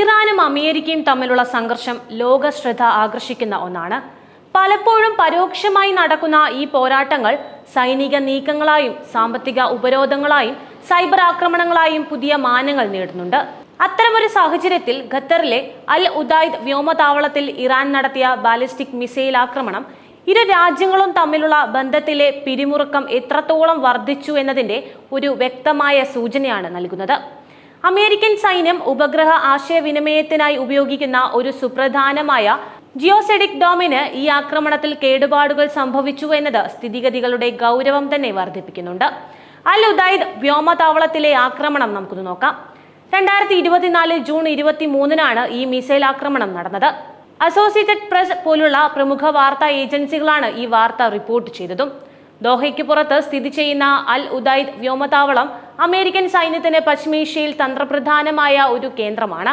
ഇറാനും അമേരിക്കയും തമ്മിലുള്ള സംഘർഷം ലോക ശ്രദ്ധ ആകർഷിക്കുന്ന ഒന്നാണ്. പലപ്പോഴും പരോക്ഷമായി നടക്കുന്ന ഈ പോരാട്ടങ്ങൾ സൈനിക നീക്കങ്ങളായും സാമ്പത്തിക ഉപരോധങ്ങളായും സൈബർ ആക്രമണങ്ങളായും പുതിയ മാനങ്ങൾ നേടുന്നുണ്ട്. അത്തരമൊരു സാഹചര്യത്തിൽ ഖത്തറിലെ അൽ ഉദായിദ് വ്യോമതാവളത്തിൽ ഇറാൻ നടത്തിയ ബാലിസ്റ്റിക് മിസൈൽ ആക്രമണം ഇരു രാജ്യങ്ങളും തമ്മിലുള്ള ബന്ധത്തിലെ പിരിമുറുക്കം എത്രത്തോളം വർദ്ധിച്ചു എന്നതിന്റെ ഒരു വ്യക്തമായ സൂചനയാണ് നൽകുന്നത്. അമേരിക്കൻ സൈന്യം ഉപഗ്രഹ ആശയവിനിമയത്തിനായി ഉപയോഗിക്കുന്ന ഒരു സുപ്രധാനമായ ജിയോസെഡിക് ഡോമിന് ഈ ആക്രമണത്തിൽ കേടുപാടുകൾ സംഭവിച്ചു എന്നത് സ്ഥിതിഗതികളുടെ ഗൗരവം തന്നെ വർദ്ധിപ്പിക്കുന്നുണ്ട്. അൽ ഉദൈദ് വ്യോമതാവളത്തിലെ ആക്രമണം നമുക്കൊന്ന് നോക്കാം. രണ്ടായിരത്തി ഇരുപത്തിനാല് ജൂൺ ഇരുപത്തി മൂന്നിനാണ് ഈ മിസൈൽ ആക്രമണം നടന്നത്. അസോസിയേറ്റഡ് പ്രസ് പോലുള്ള പ്രമുഖ വാർത്താ ഏജൻസികളാണ് ഈ വാർത്ത റിപ്പോർട്ട് ചെയ്തതും. ദോഹയ്ക്ക് പുറത്ത് സ്ഥിതി ചെയ്യുന്ന അൽ ഉദൈദ് വ്യോമതാവളം അമേരിക്കൻ സൈന്യത്തിന് പശ്ചിമേഷ്യയിൽ തന്ത്രപ്രധാനമായ ഒരു കേന്ദ്രമാണ്.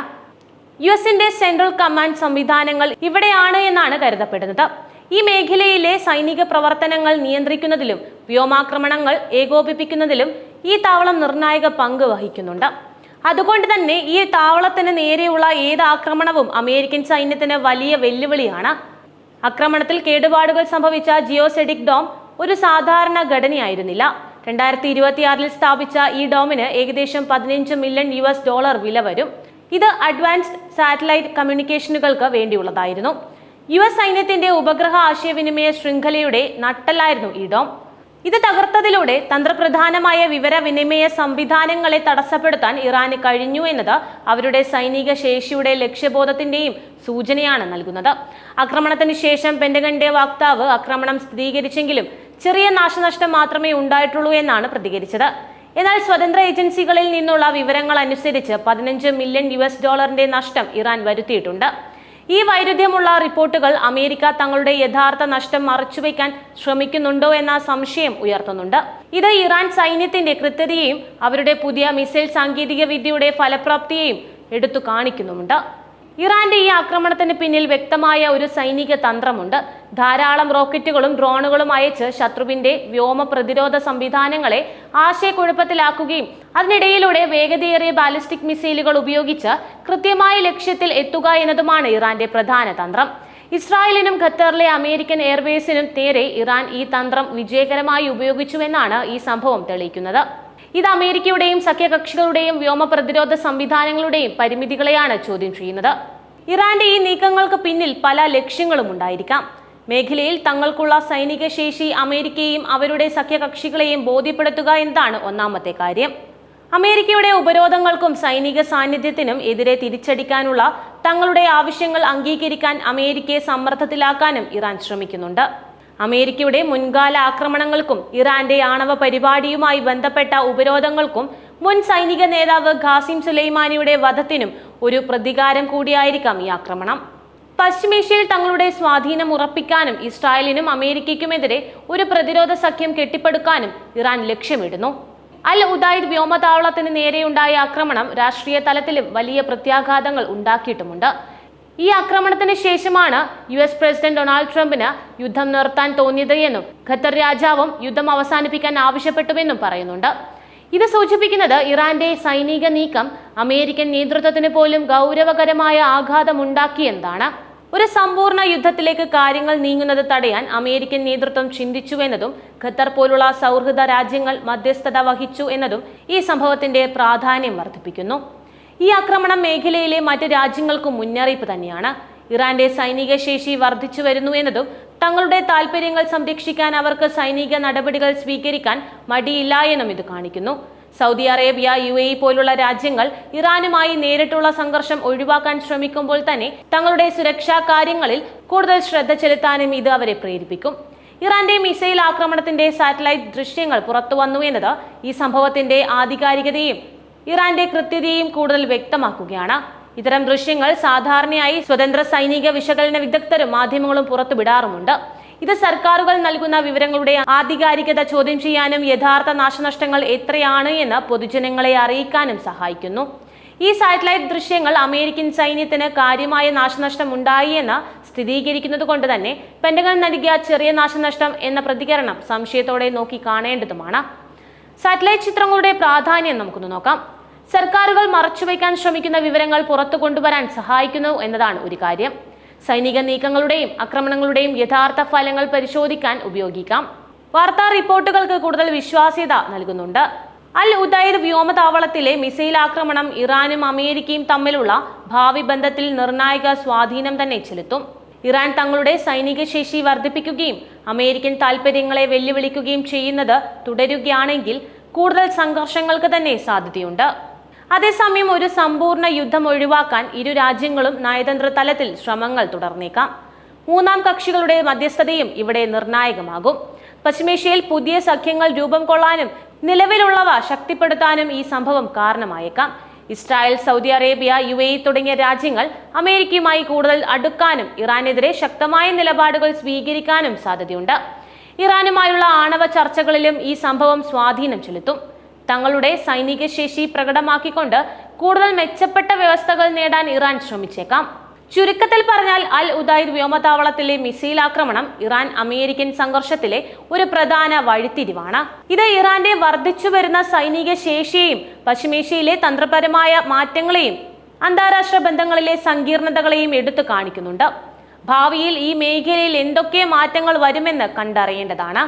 യു എസിന്റെ സെൻട്രൽ കമാൻഡ് സംവിധാനങ്ങൾ ഇവിടെയാണ് എന്നാണ് കരുതപ്പെടുന്നത്. ഈ മേഖലയിലെ സൈനിക പ്രവർത്തനങ്ങൾ നിയന്ത്രിക്കുന്നതിലും വ്യോമാക്രമണങ്ങൾ ഏകോപിപ്പിക്കുന്നതിലും ഈ താവളം നിർണായക പങ്ക് വഹിക്കുന്നുണ്ട്. അതുകൊണ്ട് തന്നെ ഈ താവളത്തിന് നേരെയുള്ള ഏത് ആക്രമണവും അമേരിക്കൻ സൈന്യത്തിന് വലിയ വെല്ലുവിളിയാണ്. ആക്രമണത്തിൽ കേടുപാടുകൾ സംഭവിച്ച ജിയോസെഡിക് ഡോം ഒരു സാധാരണ ഘടനയായിരുന്നില്ല. രണ്ടായിരത്തി ഇരുപത്തിയാറിൽ സ്ഥാപിച്ച ഈ ഡോമിന് ഏകദേശം പതിനഞ്ച് മില്യൺ യു എസ് ഡോളർ വില വരും. ഇത് അഡ്വാൻസ്ഡ് സാറ്റലൈറ്റ് കമ്മ്യൂണിക്കേഷനുകൾക്ക് വേണ്ടിയുള്ളതായിരുന്നു. യു എസ് സൈന്യത്തിന്റെ ഉപഗ്രഹ ആശയവിനിമയ ശൃംഖലയുടെ നട്ടലായിരുന്നു ഈ ഡോം. ഇത് തകർത്തതിലൂടെ തന്ത്രപ്രധാനമായ വിവരവിനിമയ സംവിധാനങ്ങളെ തടസ്സപ്പെടുത്താൻ ഇറാന് കഴിഞ്ഞു എന്നത് അവരുടെ സൈനിക ശേഷിയുടെ ലക്ഷ്യബോധത്തിന്റെയും സൂചനയാണ് നൽകുന്നത്. ആക്രമണത്തിന് ശേഷം പെന്റഗന്റെ വക്താവ് ആക്രമണം സ്ഥിരീകരിച്ചെങ്കിലും ചെറിയ നാശനഷ്ടം മാത്രമേ ഉണ്ടായിട്ടുള്ളൂ എന്നാണ് പ്രതികരിച്ചത്. എന്നാൽ സ്വതന്ത്ര ഏജൻസികളിൽ നിന്നുള്ള വിവരങ്ങൾ അനുസരിച്ച് പതിനഞ്ച് മില്യൺ യു എസ് ഡോളറിന്റെ നഷ്ടം ഇറാൻ വരുത്തിയിട്ടുണ്ട്. ഈ വൈരുദ്ധ്യമുള്ള റിപ്പോർട്ടുകൾ അമേരിക്ക തങ്ങളുടെ യഥാർത്ഥ നഷ്ടം മറച്ചുവെക്കാൻ ശ്രമിക്കുന്നുണ്ടോ എന്ന സംശയം ഉയർത്തുന്നുണ്ട്. ഇത് ഇറാൻ സൈന്യത്തിന്റെ കൃത്യതയെയും അവരുടെ പുതിയ മിസൈൽ സാങ്കേതിക വിദ്യയുടെ ഫലപ്രാപ്തിയെയും എടുത്തു കാണിക്കുന്നുമുണ്ട്. ഇറാന്റെ ഈ ആക്രമണത്തിന് പിന്നിൽ വ്യക്തമായ ഒരു സൈനിക തന്ത്രമുണ്ട്. ധാരാളം റോക്കറ്റുകളും ഡ്രോണുകളും അയച്ച് ശത്രുവിന്റെ വ്യോമ പ്രതിരോധ സംവിധാനങ്ങളെ ആശയക്കുഴപ്പത്തിലാക്കുകയും അതിനിടയിലൂടെ വേഗതയേറിയ ബാലിസ്റ്റിക് മിസൈലുകൾ ഉപയോഗിച്ച് കൃത്യമായ ലക്ഷ്യത്തിൽ എത്തുക എന്നതുമാണ് ഇറാന്റെ പ്രധാന തന്ത്രം. ഇസ്രായേലിനും ഖത്തറിലെ അമേരിക്കൻ എയർവേസിനും നേരെ ഇറാൻ ഈ തന്ത്രം വിജയകരമായി ഉപയോഗിച്ചുവെന്നാണ് ഈ സംഭവം തെളിയിക്കുന്നത്. ഇത് അമേരിക്കയുടെയും സഖ്യകക്ഷികളുടെയും വ്യോമ പ്രതിരോധ സംവിധാനങ്ങളുടെയും പരിമിതികളെയാണ് ചോദ്യം ചെയ്യുന്നത്. ഇറാന്റെ ഈ നീക്കങ്ങൾക്ക് പിന്നിൽ പല ലക്ഷ്യങ്ങളും ഉണ്ടായിരിക്കാം. മേഖലയിൽ തങ്ങൾക്കുള്ള സൈനിക ശേഷി അമേരിക്കയെയും അവരുടെ സഖ്യകക്ഷികളെയും ബോധ്യപ്പെടുത്തുക എന്നതാണ് ഒന്നാമത്തെ കാര്യം. അമേരിക്കയുടെ ഉപരോധങ്ങൾക്കും സൈനിക സാന്നിധ്യത്തിനും എതിരെ തിരിച്ചടിക്കാനുള്ള തങ്ങളുടെ ആവശ്യങ്ങൾ അംഗീകരിക്കാൻ അമേരിക്കയെ സമ്മർദ്ദത്തിലാക്കാനും ഇറാൻ ശ്രമിക്കുന്നുണ്ട്. അമേരിക്കയുടെ മുൻകാല ആക്രമണങ്ങൾക്കും ഇറാന്റെ ആണവ പരിപാടിയുമായി ബന്ധപ്പെട്ട ഉപരോധങ്ങൾക്കും മുൻ സൈനിക നേതാവ് ഖാസിം സുലൈമാനിയുടെ വധത്തിനും ഒരു പ്രതികാരം കൂടിയായിരിക്കാം ഈ ആക്രമണം. പശ്ചിമേഷ്യയിൽ തങ്ങളുടെ സ്വാധീനം ഉറപ്പിക്കാനും ഇസ്രായേലിനും അമേരിക്കയ്ക്കുമെതിരെ ഒരു പ്രതിരോധ സഖ്യം കെട്ടിപ്പടുക്കാനും ഇറാൻ ലക്ഷ്യമിടുന്നു. അൽ ഉദായിദ് വ്യോമതാവളത്തിന് നേരെയുണ്ടായ ആക്രമണം രാഷ്ട്രീയ തലത്തിലും വലിയ പ്രത്യാഘാതങ്ങൾ ഉണ്ടാക്കിയിട്ടുമുണ്ട്. ഈ ആക്രമണത്തിന് ശേഷമാണ് യു എസ് പ്രസിഡന്റ് ഡൊണാൾഡ് ട്രംപിന് യുദ്ധം നിർത്താൻ തോന്നിയത് എന്നും ഖത്തർ രാജാവും യുദ്ധം അവസാനിപ്പിക്കാൻ ആവശ്യപ്പെട്ടുവെന്നും പറയുന്നുണ്ട്. ഇത് സൂചിപ്പിക്കുന്നത് ഇറാന്റെ സൈനിക നീക്കം അമേരിക്കൻ നേതൃത്വത്തിന് പോലും ഗൗരവകരമായ ആഘാതം ആഘാതമുണ്ടാക്കിയെന്നാണ് ഒരു സമ്പൂർണ യുദ്ധത്തിലേക്ക് കാര്യങ്ങൾ നീങ്ങുന്നത് തടയാൻ അമേരിക്കൻ നേതൃത്വം ചിന്തിച്ചു എന്നതും ഖത്തർ പോലുള്ള സൗഹൃദ രാജ്യങ്ങൾ മധ്യസ്ഥത വഹിച്ചു എന്നതും ഈ സംഭവത്തിന്റെ പ്രാധാന്യം വർദ്ധിപ്പിക്കുന്നു. ഈ ആക്രമണം മേഖലയിലെ മറ്റ് രാജ്യങ്ങൾക്കും മുന്നറിയിപ്പ് തന്നെയാണ്. ഇറാന്റെ സൈനിക ശേഷി വർദ്ധിച്ചു വരുന്നു എന്നതും തങ്ങളുടെ താൽപര്യങ്ങൾ സംരക്ഷിക്കാൻ അവർക്ക് സൈനിക നടപടികൾ സ്വീകരിക്കാൻ മടിയില്ല എന്നും ഇത് കാണിക്കുന്നു. സൗദി അറേബ്യ യു എ പോലുള്ള രാജ്യങ്ങൾ ഇറാനുമായി നേരിട്ടുള്ള സംഘർഷം ഒഴിവാക്കാൻ ശ്രമിക്കുമ്പോൾ തന്നെ തങ്ങളുടെ സുരക്ഷാ കാര്യങ്ങളിൽ കൂടുതൽ ശ്രദ്ധ ചെലുത്താനും ഇത് അവരെ പ്രേരിപ്പിക്കും. ഇറാന്റെ മിസൈൽ ആക്രമണത്തിന്റെ സാറ്റലൈറ്റ് ദൃശ്യങ്ങൾ പുറത്തു വന്നു എന്നത് ഈ സംഭവത്തിന്റെ ആധികാരികതയും ഇറാന്റെ കൃത്യതയും കൂടുതൽ വ്യക്തമാക്കുകയാണ്. ഇത്തരം ദൃശ്യങ്ങൾ സാധാരണയായി സ്വതന്ത്ര സൈനിക വിശകലന വിദഗ്ധരും മാധ്യമങ്ങളും പുറത്തുവിടാറുമുണ്ട്. ഇത് സർക്കാരുകൾ നൽകുന്ന വിവരങ്ങളുടെ ആധികാരികത ചോദ്യം ചെയ്യാനും യഥാർത്ഥ നാശനഷ്ടങ്ങൾ എത്രയാണ് എന്ന് പൊതുജനങ്ങളെ അറിയിക്കാനും സഹായിക്കുന്നു. ഈ സാറ്റലൈറ്റ് ദൃശ്യങ്ങൾ അമേരിക്കൻ സൈന്യത്തിന് കാര്യമായ നാശനഷ്ടം ഉണ്ടായി എന്ന് സ്ഥിരീകരിക്കുന്നത് കൊണ്ട് തന്നെ പെൻഡഗൺ നൽകിയ ചെറിയ നാശനഷ്ടം എന്ന പ്രതികരണം സംശയത്തോടെ നോക്കി കാണേണ്ടതുമാണ്. സാറ്റലൈറ്റ് ചിത്രങ്ങളുടെ പ്രാധാന്യം നമുക്കൊന്ന് നോക്കാം. സർക്കാരുകൾ മറച്ചുവെക്കാൻ ശ്രമിക്കുന്ന വിവരങ്ങൾ പുറത്തു കൊണ്ടുവരാൻ സഹായിക്കുന്നു എന്നതാണ് ഒരു കാര്യം. സൈനിക നീക്കങ്ങളുടെയും ആക്രമണങ്ങളുടെയും യഥാർത്ഥ ഫലങ്ങൾ പരിശോധിക്കാൻ ഉപയോഗിക്കാം. വാർത്താ റിപ്പോർട്ടുകൾക്ക് കൂടുതൽ വിശ്വാസ്യത നൽകുന്നുണ്ട്. അൽ ഉദൈദ് വ്യോമതാവളത്തിലെ മിസൈൽ ആക്രമണം ഇറാനും അമേരിക്കയും തമ്മിലുള്ള ഭാവി ബന്ധത്തിൽ നിർണായക സ്വാധീനം തന്നെ ചെലുത്തും. ഇറാൻ തങ്ങളുടെ സൈനിക ശേഷി വർദ്ധിപ്പിക്കുകയും അമേരിക്കൻ താൽപ്പര്യങ്ങളെ വെല്ലുവിളിക്കുകയും ചെയ്യുന്നത് തുടരുകയാണെങ്കിൽ കൂടുതൽ സംഘർഷങ്ങൾക്ക് തന്നെ സാധ്യതയുണ്ട്. അതേസമയം ഒരു സമ്പൂർണ യുദ്ധം ഒഴിവാക്കാൻ ഇരു രാജ്യങ്ങളും നയതന്ത്ര തലത്തിൽ ശ്രമങ്ങൾ തുടർന്നേക്കാം. മൂന്നാം കക്ഷികളുടെ മധ്യസ്ഥതയും ഇവിടെ നിർണായകമാകും. പശ്ചിമേഷ്യയിൽ പുതിയ സഖ്യങ്ങൾ രൂപം കൊള്ളാനും നിലവിലുള്ളവ ശക്തിപ്പെടുത്താനും ഈ സംഭവം കാരണമായേക്കാം. Israel Saudi Arabia U A തുടങ്ങിയ രാജ്യങ്ങൾ അമേരിക്കയുമായി കൂടുതൽ അടുക്കാനും ഇറാനെതിരെ ശക്തമായ നിലപാടുകൾ സ്വീകരിക്കാനും സാധ്യതയുണ്ട്. ഇറാനുമായുള്ള ആണവ ചർച്ചകളിലും ഈ സംഭവം സ്വാധീനം ചെലുത്തും. തങ്ങളുടെ സൈനിക ശേഷി പ്രകടമാക്കിക്കൊണ്ട് കൂടുതൽ മെച്ചപ്പെട്ട വ്യവസ്ഥകൾ നേടാൻ ഇറാൻ ശ്രമിച്ചേക്കാം. ചുരുക്കത്തിൽ പറഞ്ഞാൽ അൽ ഉദൈദ് വ്യോമതാവളത്തിലെ മിസൈൽ ആക്രമണം ഇറാൻ അമേരിക്കൻ സംഘർഷത്തിലെ ഒരു പ്രധാന വഴിത്തിരിവാണ്. ഇത് ഇറാന്റെ വർദ്ധിച്ചു വരുന്ന സൈനിക ശേഷിയെയും പശ്ചിമേഷ്യയിലെ തന്ത്രപരമായ മാറ്റങ്ങളെയും അന്താരാഷ്ട്ര ബന്ധങ്ങളിലെ സങ്കീർണതകളെയും എടുത്തു കാണിക്കുന്നുണ്ട്. ഭാവിയിൽ ഈ മേഖലയിൽ എന്തൊക്കെ മാറ്റങ്ങൾ വരുമെന്ന് കണ്ടറിയേണ്ടതാണ്.